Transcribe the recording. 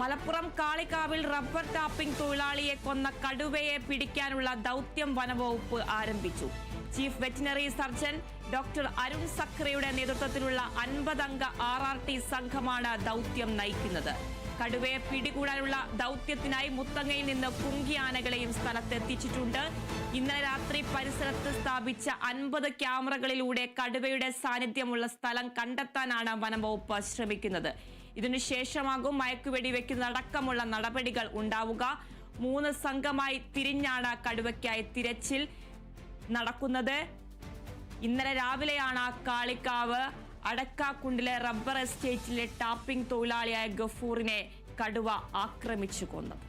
Malappuram കാളികാവിൽ rubber tapping തൊഴിലാളിയെ കൊന്ന കടുവയെ പിടിക്കാനുള്ള ദൗത്യം വനവകുപ്പ് ആരംഭിച്ചു. Chief veterinary surgeon doctor Arun സക്രയുടെ നേതൃത്വത്തിലുള്ള അൻപതംഗ ആർ ആർ ടി സംഘമാണ് ദൗത്യം നയിക്കുന്നത്. കടുവയെ പിടികൂടാനുള്ള ദൗത്യത്തിനായി മുത്തങ്ങയിൽ നിന്ന് കുങ്കിയാനകളെയും സ്ഥലത്തെത്തിച്ചിട്ടുണ്ട്. ഇന്നലെ രാത്രി പരിസരത്ത് സ്ഥാപിച്ച അൻപത് ക്യാമറകളിലൂടെ കടുവയുടെ സാന്നിധ്യമുള്ള സ്ഥലം കണ്ടെത്താനാണ് വനംവകുപ്പ് ശ്രമിക്കുന്നത്. ഇതിനുശേഷമാകും മയക്കുവെടി വെക്കുന്നതടക്കമുള്ള നടപടികൾ ഉണ്ടാവുക. മൂന്ന് സംഘമായി തിരിഞ്ഞാണ് കടുവയ്ക്കായി തിരച്ചിൽ നടക്കുന്നത്. ഇന്നലെ രാവിലെയാണ് കാളിക്കാവ് അടക്കാക്കുണ്ടിലെ റബ്ബർ എസ്റ്റേറ്റിലെ ടാപ്പിംഗ് തൊഴിലാളിയായ ഗഫൂറിനെ കടുവ ആക്രമിച്ചു കൊന്നത്.